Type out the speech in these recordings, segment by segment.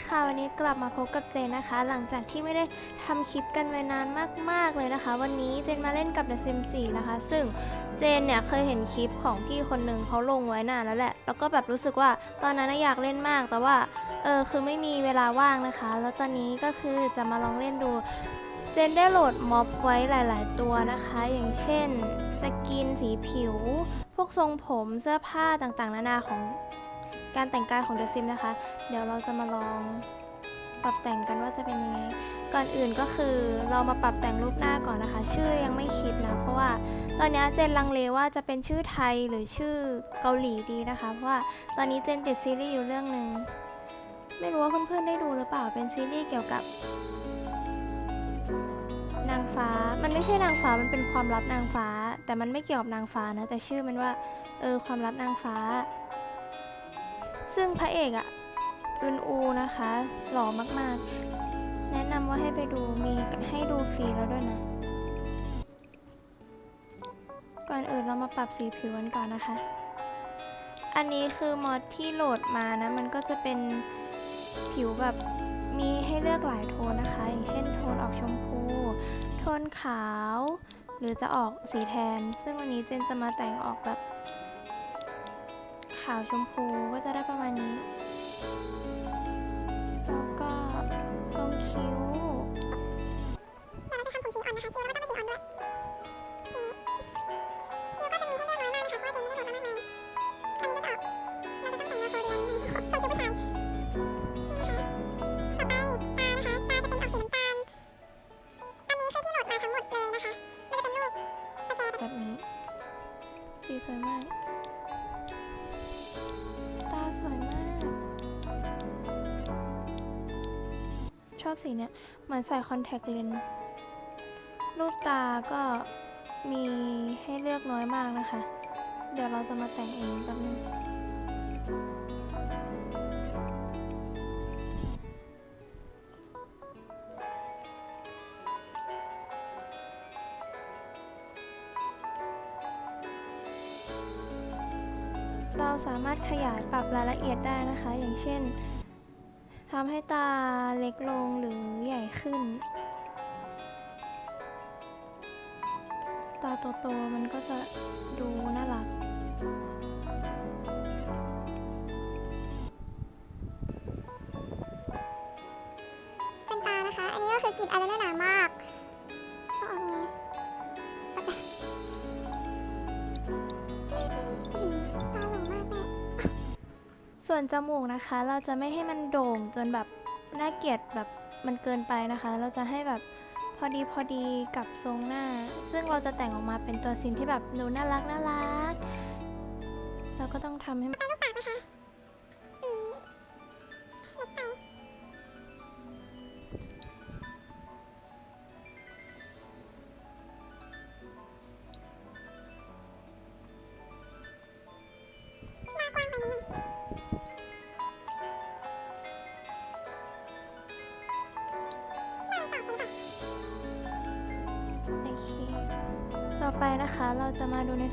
ีค่ะ วันนี้กลับมาพบกับเจนนะคะ หลังจากที่ไม่ได้ทำคลิปกันไว้นานมาก ๆ เลยนะคะ วันนี้เจนมาเล่นกับ The Sims 4 นะคะ ซึ่งเจนเนี่ยเคยเห็นคลิปของพี่คนหนึ่งเขาลงไว้นานแล้วแหละ แล้วก็แบบรู้สึกว่าตอนนั้นอยากเล่นมาก แต่ว่าเออคือไม่มีเวลาว่างนะคะ แล้วตอนนี้ก็คือจะมาลองเล่นดูเจนได้โหลดม็อบไว้หลาย ๆ ตัวนะคะ อย่างเช่น สกินสีผิว พวกทรงผมเสื้อผ้าต่างๆ นานาของ การแต่งกายของ The Sims นะคะ เดี๋ยวเราจะมาลองปรับแต่งกันว่าจะเป็นยังไง ก่อนอื่นก็คือเรามาปรับแต่งรูปหน้าก่อนนะคะ ชื่อยังไม่คิดนะ เพราะว่าตอนนี้เจนลังเลว่าจะเป็นชื่อไทยหรือชื่อเกาหลีดีนะคะ เพราะว่าตอนนี้เจนติดซีรีส์อยู่เรื่องหนึ่งไม่รู้ว่าเพื่อนๆได้ดูหรือเปล่า เป็นซีรีส์เกี่ยวกับ นางฟ้า มันไม่ใช่นางฟ้า มันเป็นความลับนางฟ้า แต่มันไม่เกี่ยวกับนางฟ้านะ แต่ชื่อมันว่า เออ ความลับนางฟ้า ซึ่งพระเอกอะอึนอูนะคะ หล่อมากๆ แนะนำว่าให้ไปดูมีให้ดูฟรีแล้วด้วยนะ ก่อนอื่นเรามาปรับสีผิวกันก่อนนะคะ อันนี้คือมอดที่โหลดมานะ มันก็จะเป็นผิวแบบมีให้เลือกหลายโทนนะคะ อย่างเช่นโทนออกชมพู โทนขาว หรือจะออกสีแทน ซึ่งวันนี้เจนจะมาแต่งออกแบบ ขาวชมพูก็จะได้ประมาณนี้ แล้วก็ทรงคิ้วเดี๋ยวเราจะทำผมสีอ่อนนะคะคิ้วเราก็ต้องเป็นสีอ่อนด้วยทีนี้คิ้วก็จะมีให้เลือกน้อยมากนะคะเพราะว่าเจนไม่ได้โหลดมามากมายอันนี้ก็จะออกเราจะต้องแต่งแนวโคเรียนิดนึงส่วนคิ้วผู้ชายนี่นะคะต่อไปตานะคะตาจะเป็นออกสีน้ำตาลอันนี้คือที่โหลดมาทั้งหมดเลยนะคะมันจะเป็นรูปประแจแบบแบบนี้ สีสวยมาก อบสีเนี้ยเหมือนใส่คอนแทคเลนส์รูปตาก็มีให้เลือกน้อยมากนะคะ เดี๋ยวเราจะมาแต่งเองแป๊บนึงเราสามารถขยายปรับรายละเอียดได้นะคะ อย่างเช่น ทำให้ตาเล็กลงหรือใหญ่ขึ้น ตาโตๆมันก็จะดูน่ารัก เป็นตานะคะ อันนี้ก็คือกรีดอะไรได้หนามาก ส่วนจมูกนะคะ เราจะไม่ให้มันโด่งจนแบบน่าเกลียดแบบมันเกินไปนะคะ เราจะให้แบบพอดีพอดีกับทรงหน้า ซึ่งเราจะแต่งออกมาเป็นตัวซิมที่แบบดูน่ารักน่ารัก เราก็ต้องทำให้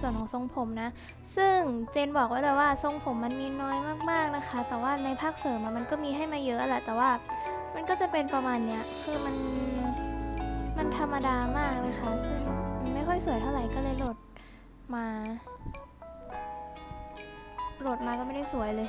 ส่วนของทรงผมนะ ซึ่งเจนบอกไว้แล้วว่าทรงผมมันมีน้อยมากๆนะคะ แต่ว่าในภาคเสริมมันก็มีให้มาเยอะแหละแต่ว่ามันก็จะเป็นประมาณเนี้ยคือมันมันธรรมดามากนะคะ ซึ่งมันไม่ค่อยสวยเท่าไหร่ก็เลยโหลดมาโหลดมาก็ไม่ได้สวยเลย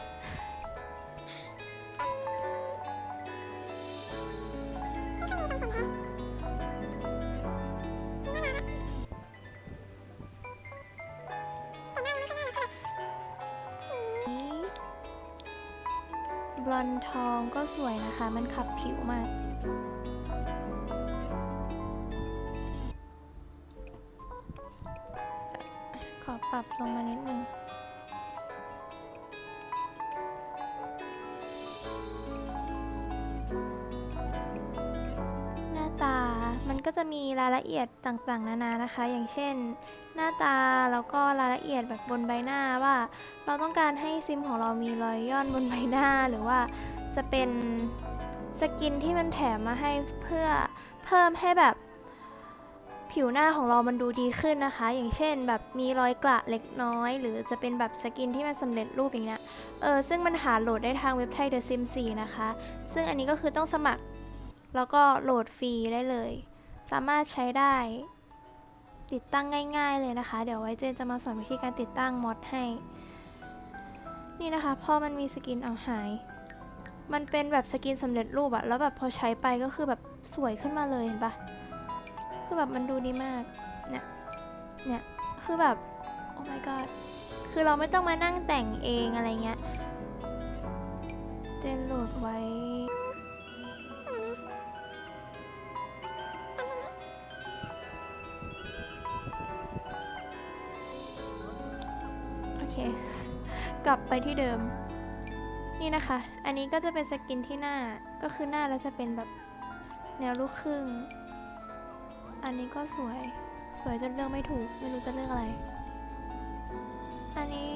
ผิวมาก ขอปรับลงมานิดนึงหน้าตา มันก็จะมีรายละเอียดต่างๆ นานานะคะ อย่างเช่น หน้าตา แล้วก็รายละเอียดแบบบนใบหน้าว่า เราต้องการให้ซิมของเรามีรอยย่อนบนใบหน้า หรือว่าจะเป็น สกินที่มันแถมมาให้เพื่อเพิ่มให้แบบผิวหน้าของเรามันดูดีขึ้นนะคะ อย่างเช่นแบบมีรอยกระเล็กน้อย หรือจะเป็นแบบสกินที่มันสำเร็จรูปอย่างเงี้ย เออ ซึ่งมันหาโหลดได้ทางเว็บไซต์ The Sims 4นะคะ ซึ่งอันนี้ก็คือต้องสมัคร แล้วก็โหลดฟรีได้เลย สามารถใช้ได้ ติดตั้งง่าย ๆ เลยนะคะ เดี๋ยวไว้เจนจะมาสอนวิธีการติดตั้งมอดให้ นี่นะคะพอมันมีสกินเอาหาย มันเป็นแบบสกินสำเร็จรูปอะแล้วแบบพอใช้ไปก็คือแบบสวยขึ้นมาเลยเห็นปะคือแบบมันดูดีมากเนี่ยเนี่ยคือแบบโอ้ my god คือเราไม่ต้องมานั่งแต่งเองอะไรเงี้ยเจนโหลดไว้โอเค กลับไปที่เดิม นี่นะคะ อันนี้ก็จะเป็นสกินที่หน้า ก็คือหน้าแล้วจะเป็นแบบแนวลูกครึ่ง อันนี้ก็สวย สวยจนเลือกไม่ถูก ไม่รู้จะเลือกอะไร อันนี้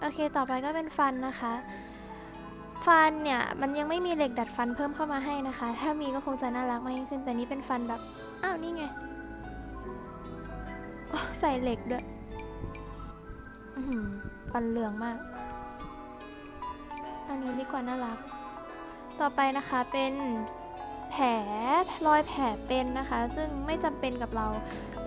โอเค ต่อไปก็เป็นฟันนะคะ ฟันเนี่ย มันยังไม่มีเหล็กดัดฟันเพิ่มเข้ามาให้นะคะ ถ้ามีก็คงจะน่ารักมากยิ่งขึ้น แต่นี่เป็นฟันแบบ อ้าวนี่ไง ใส่เหล็กด้วย อื ฟันเหลืองมาก อันนี้ดีกว่าน่ารัก ต่อไปนะคะเป็นแผลรอยแผลเป็นนะคะ ซึ่งไม่จำเป็นกับเรา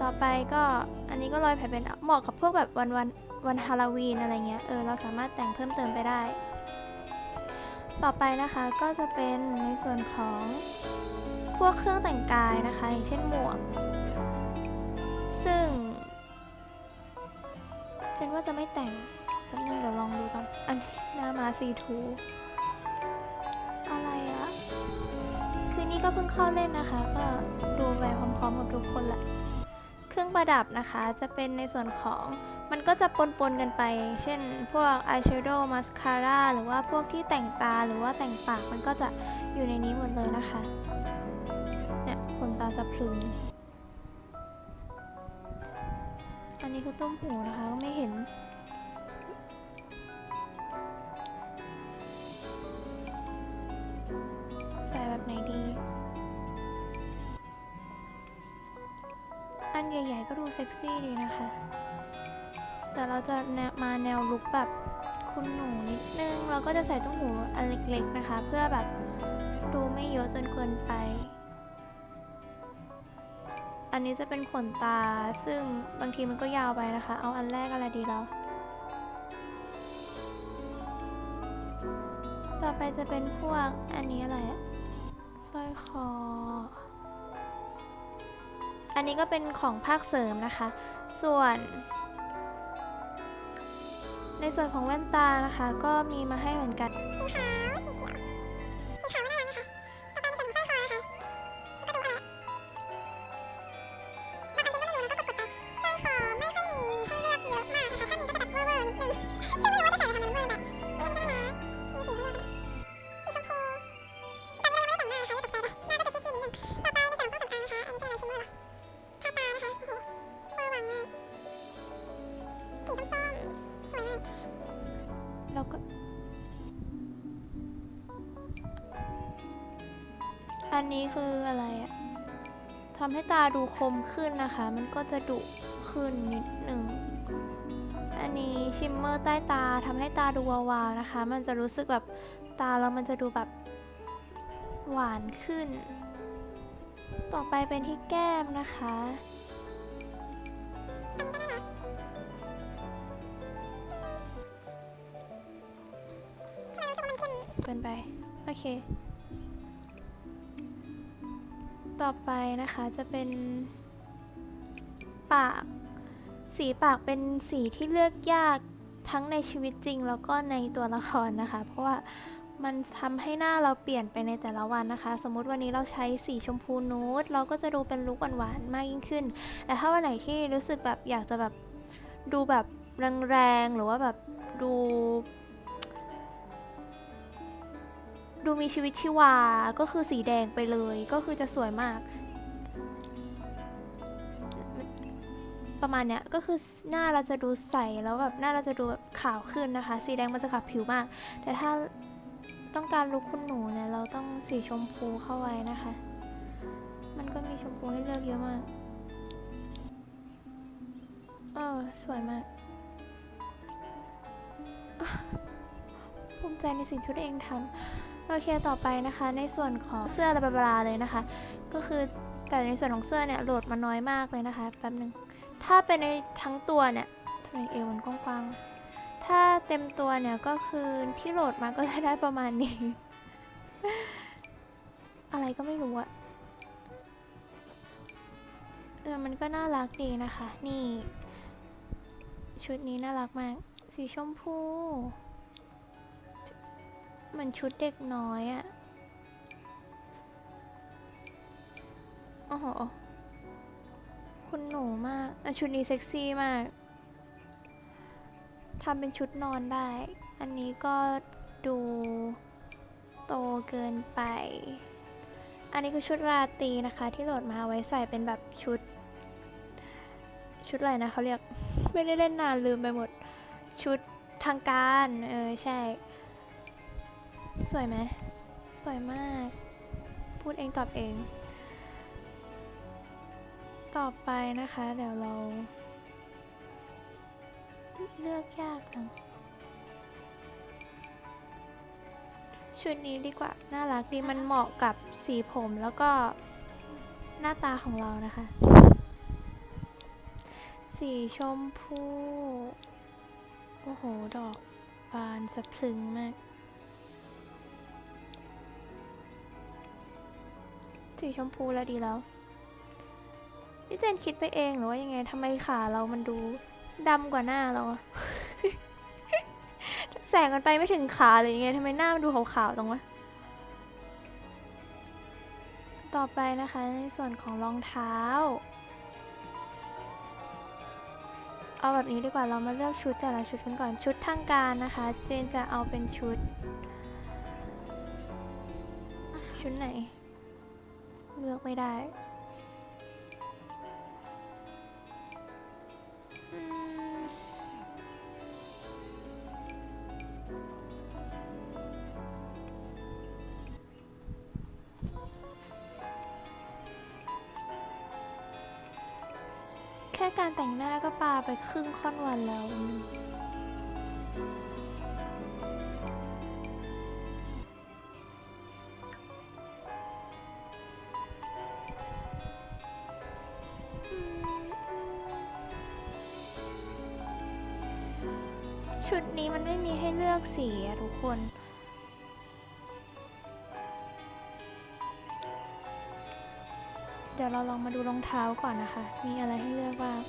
ต่อไปก็อันนี้ก็รอยแผลเป็นเหมาะกับพวกแบบวันวันวันฮาโลวีนอะไรเงี้ย เออเราสามารถแต่งเพิ่มเติมไปได้ ต่อไปนะคะก็จะเป็นในส่วนของพวกเครื่องแต่งกายนะคะ อย่างเช่นหมวก ซึ่งเจนว่าจะไม่แต่ง แป๊บนึงเดี๋ยวลองดูก่อน อันนี้หน้ามาซีทูอะไรอะคือนี่ก็เพิ่งเข้าเล่นนะคะ ก็ดูไปพร้อมๆกับทุกคนแหละ เครื่องประดับนะคะจะเป็นในส่วนของมันก็จะปนๆกันไป เช่น พวกอายแชโดว์มาสคาร่าหรือว่าพวกที่แต่งตาหรือว่าแต่งปากมันก็จะอยู่ในนี้หมดเลยนะคะ เนี่ยขนตาสะพรึง อันนี้คือต้มหูนะคะก็ไม่เห็น ใส่แบบไหนดี อันใหญ่ๆก็ดูเซ็กซี่ดีนะคะ แต่เราจะมาแนวลุคแบบคุณหนูนิดนึง เราก็จะใส่ตุ้มหูอันเล็กๆนะคะ เพื่อแบบดูไม่เยอะจนเกินไป อันนี้จะเป็นขนตาซึ่งบางทีมันก็ยาวไปนะคะ เอาอันแรกอะไรดีแล้วต่อไปจะเป็นพวกอันนี้อะไรอะ้อยคอ อันนี้ก็เป็นของภาคเสริมนะคะ ส่วน ในส่วนของแว่นตานะคะ ก็มีมาให้เหมือนกัน อันนี้คืออะไรอะทำให้ตาดูคมขึ้นนะคะ มันก็จะดุขึ้นนิดหนึ่ง อันนี้ชิมเมอร์ใต้ตาทำให้ตาดูวาวๆนะคะ มันจะรู้สึกแบบตาแล้วมันจะดูแบบหวานขึ้น ต่อไปเป็นที่แก้มนะคะเข้มเกินไป โอเค ต่อไปนะคะจะเป็นปาก สีปากเป็นสีที่เลือกยากทั้งในชีวิตจริงแล้วก็ในตัวละครนะคะ เพราะว่ามันทำให้หน้าเราเปลี่ยนไปในแต่ละวันนะคะ สมมุติวันนี้เราใช้สีชมพูนูดเราก็จะดูเป็นลุคหวานๆมากยิ่งขึ้น แต่ถ้าวันไหนที่รู้สึกแบบอยากจะแบบดูแบบแรงๆหรือว่าแบบดู ดูมีชีวิตชีวา ก็คือสีแดงไปเลย ก็คือจะสวยมาก ประมาณเนี้ย ก็คือหน้าเราจะดูใส แล้วแบบหน้าเราจะดูแบบขาวขึ้นนะคะ สีแดงมันจะขับผิวมาก แต่ถ้าต้องการลุคคุณหนูเนี่ย เราต้องสีชมพูเข้าไว้นะคะ มันก็มีชมพูให้เลือกเยอะมาก เออสวยมากภูมิใจในสิ่งที่ตัวเองทำ โอเคต่อไปนะคะ ในส่วนของเสื้อระบลาเลยนะคะ ก็คือแต่ในส่วนของเสื้อเนี่ยโหลดมาน้อยมากเลยนะคะแป๊บหนึงถ้าเป็นในทั้งตัวเนี่ยทำไมเอวมันกว้างๆถ้าเต็มตัวเนี่ยก็คือที่โหลดมาก็จะได้ประมาณนี้ อะไรก็ไม่รู้อะเออมันก็น่ารักดีนะคะ นี่ ชุดนี้น่ารักมาก สีชมพู มันชุดเด็กน้อยอะโอ้โห คุณหนูมากอชุดนี้เซ็กซี่มากทำเป็นชุดนอนได้ อันนี้ก็ดูโตเกินไป อันนี้คือชุดราตรีนะคะ ที่โหลดมาไว้ใส่เป็นแบบชุด ชุดอะไรนะเขาเรียก ไม่ได้เล่นนานลืมไปหมด ชุดทางการ เออ ใช่ สวยไหมสวยมาก พูดเองตอบเอง ต่อไปนะคะ เดี๋ยวเรา เลือกยากจังชุดนี้ดีกว่า น่ารักดีมันเหมาะกับสีผมแล้วก็หน้าตาของเรานะคะ สีชมพู โอ้โห ดอกบานสะพรึงมาก สีชมพูแล้วดีแล้วนี่เจนคิดไปเองหรือว่ายังไงทำไมขาเรามันดูดำกว่าหน้าเราอะแสงมันไปไม่ถึงขาเลยยังไงทำไมหน้ามันดูขาวๆตรงวะต่อไปนะคะในส่วนของรองเท้า เอาแบบนี้ดีกว่าเรามาเลือกชุดแต่ละชุดกันก่อนชุดทางการนะคะ เจนจะเอาเป็นชุด ชุดไหน เลือกไม่ได้แค่การแต่งหน้าก็ปาไปครึ่งค่อนวันแล้ว ชุดนี้มันไม่มีให้เลือกสีอะทุกคน เดี๋ยวเราลองมาดูรองเท้าก่อนนะคะ มีอะไรให้เลือกบ้าง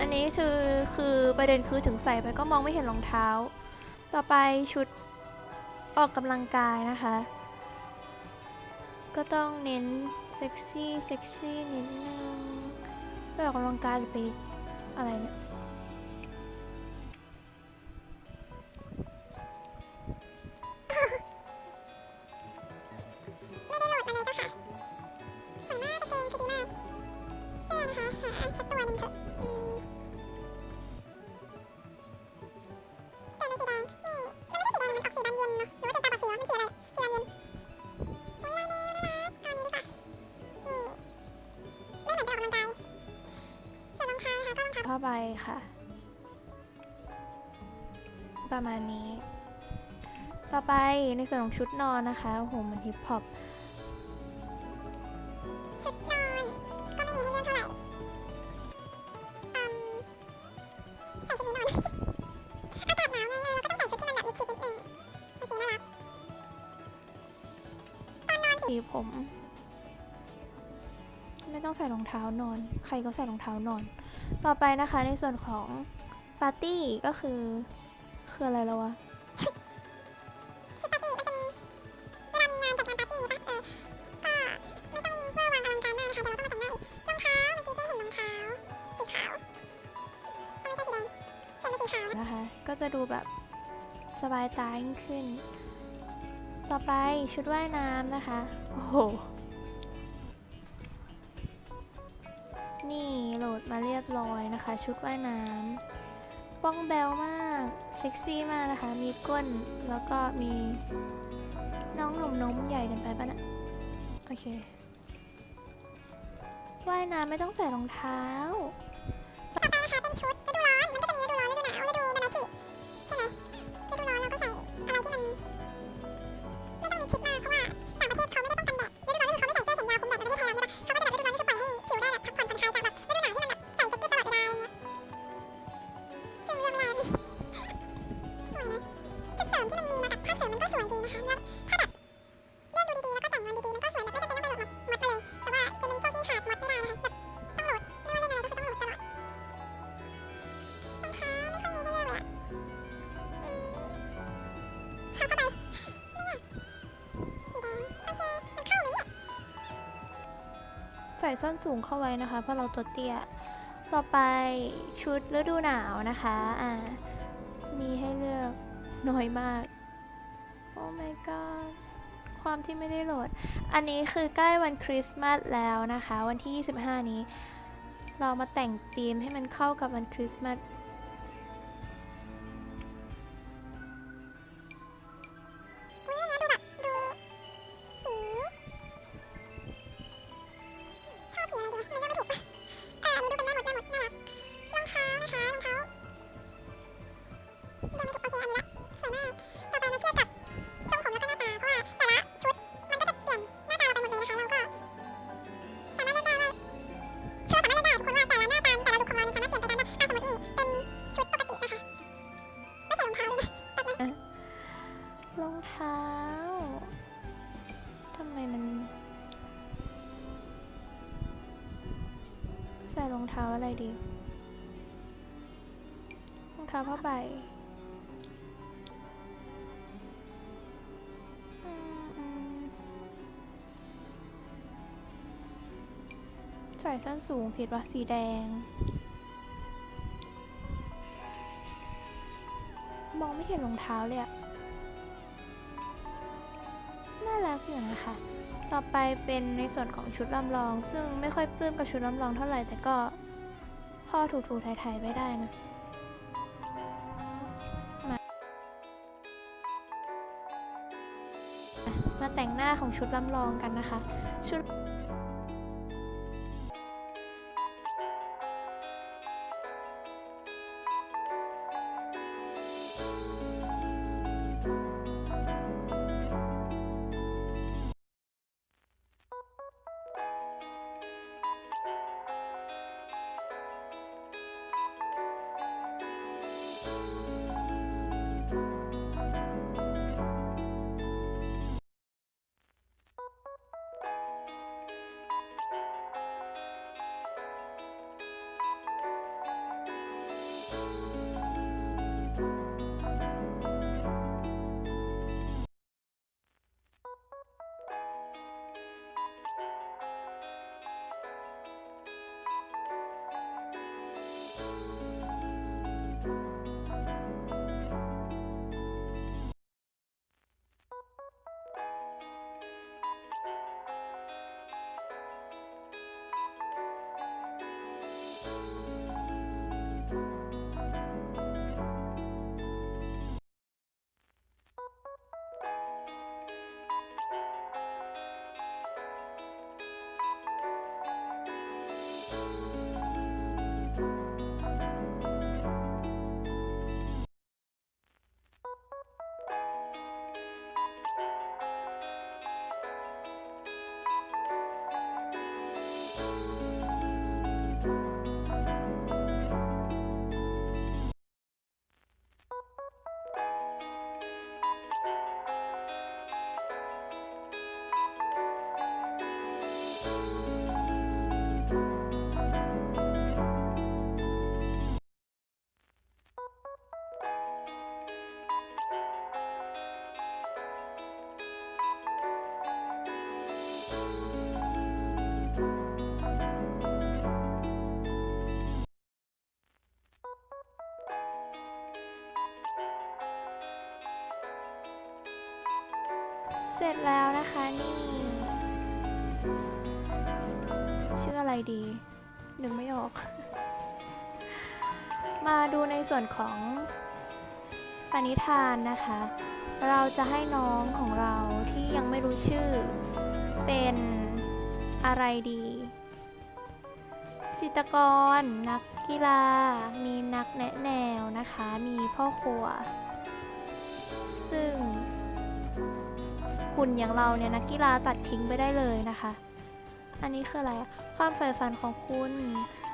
อันนี้คือคือประเด็นคือถึงใส่ไปก็มองไม่เห็นรองเท้า ต่อไปชุดออกกำลังกายนะคะ ก็ต้องเน้นเซ็กซี่เซ็กซี่นิดนึงไปออกกำลังกายหรือไปอะไรเนี่ย อนะสักตัวหนึงเถอะอืมแต่ในสีแดงนี่ มันไม่ใช่สีแดง มันออกสีบานเย็นเนาะหรือว่าเป็นตาบอดสีวะมันสีอะไรสีบานเย็นอุ้ยลายแมวน่ารักเอาอันนี้ดีกว่า นี่ ไม่เหมือนไปออกกำลังกาย ส่วนรองเท้านะคะก็รองเท้า ผ้าใบค่ะ ประมาณนี้ ต่อไปในส่วนของชุดนอนนะคะโอ้โหมันฮิปฮอป สีผม ไม่ต้องใส่รองเท้านอน ใครก็ใส่รองเท้านอน ต่อไปนะคะในส่วนของปาร์ตี้ก็คือ คืออะไรแล้ววะปาร์ตี้มันเป็นเวลามีงานจัดงานปาร์ตี้ปะก็ไม่ต้องเวอร์วังอลังการมานะคะเดี๋ยวเราต้องมาแต่งหน้ารองเท้าเมื่อกี้เจ๊เห็นรองเท้าสีขาวก็ไม่ใช่สีแดงเห็นเป็นสีขาวนะคะ ก็จะดูแบบสบายตายิ่งขึ้น ต่อไปชุดว่ายน้ำนะคะ โอ้โห นี่โหลดมาเรียบร้อยนะคะ ชุดว่ายน้ำป้องแบลมาก เซ็กซี่มากนะคะ มีก้นแล้วก็มีน้องหนุ่มนมใหญ่กันไปปะนะโอเคว่ายน้ำไม่ต้องใส่รองเท้า ส่ส้นสูงเข้าไว้นะคะ เพราะเราตัวเตี้ย ต่อไปชุดฤดูหนาวนะคะอ่ามีให้เลือกน้อยมาก โอ้ my god ความที่ไม่ได้โหลด อันนี้คือใกล้วันคริสต์มาสแล้วนะคะ วันที่ 25 นี้ เรามาแต่งธีมให้มันเข้ากับวันคริสต์มาส อะไรดีรองเท้าผ้าใบใส่ส้นสูงผิดปะสีแดง มองไม่เห็นรองเท้าเลยอะน่ารักอยู่นะคะ ต่อไปเป็นในส่วนของชุดลำลอง ซึ่งไม่ค่อยปลื้มกับชุดลำลองเท่าไหร่แต่ก็ พ่อถูๆไทยๆไม่ได้นะมามาแต่งหน้าของชุดลำลองกันนะคะ ชุด เสร็จแล้วนะคะนี่ชื่ออะไรดีนึกไม่ออก มาดูในส่วนของปณิธานนะคะ เราจะให้น้องของเราที่ยังไม่รู้ชื่อ เป็นอะไรดี จิตกร นักกีฬา มีนักแนะแนวนะคะ มีพ่อครัว หุ่นอย่างเราเนี่ยนักกีฬาตัดทิ้งไปได้เลยนะคะ อันนี้คืออะไรอะความใฝ่ฝันของคุณ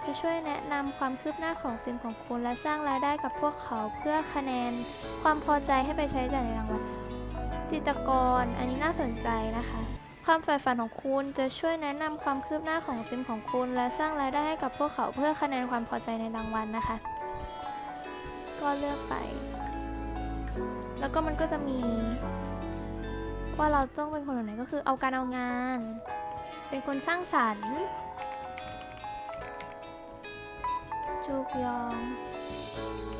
จะช่วยแนะนำความคืบหน้าของซิมของคุณ และสร้างรายได้กับพวกเขาเพื่อคะแนน ความพอใจให้ไปใช้จ่ายในรางวัลจิตกร อันนี้น่าสนใจนะคะ ความใฝ่ฝันของคุณจะช่วยแนะนำความคืบหน้าของซิมของคุณ และสร้างรายได้ให้กับพวกเขาเพื่อคะแนนความพอใจในรางวัลนะคะ ก็เลือกไป แล้วก็มันก็จะมี ว่าเราต้องเป็นคนแบบไหนก็คือเอาการเอางาน เป็นคนสร้างสรรค์ จูกยอง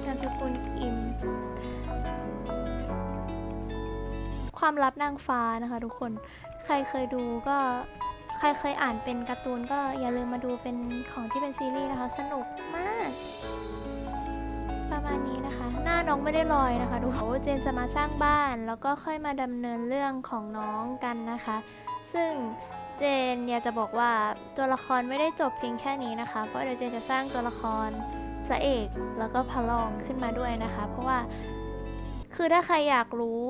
นามสกุลอิมความลับนางฟ้านะคะทุกคน ใครเคยดูก็ใครเคยอ่านเป็นการ์ตูนก็อย่าลืมมาดูเป็นของที่เป็นซีรีส์นะคะ สนุกมาก นะคะ หน้าน้องไม่ได้ลอยนะคะดูเขาเจนจะมาสร้างบ้าน แล้วก็ค่อยมาดำเนินเรื่องของน้องกันนะคะ ซึ่งเจนอยากจะบอกว่าตัวละครไม่ได้จบเพียงแค่นี้นะคะ เพราะเดี๋ยวเจนจะสร้างตัวละครพระเอกแล้วก็พระรองขึ้นมาด้วยนะคะ เพราะว่าคือถ้าใครอยากรู้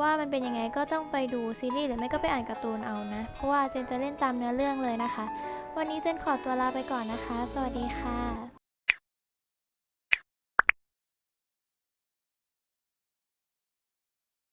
ว่ามันเป็นยังไงก็ต้องไปดูซีรีส์หรือไม่ก็ไปอ่านการ์ตูนเอานะ เพราะว่าเจนจะเล่นตามเนื้อเรื่องเลยนะคะ วันนี้เจนขอตัวลาไปก่อนนะคะ สวัสดีค่ะ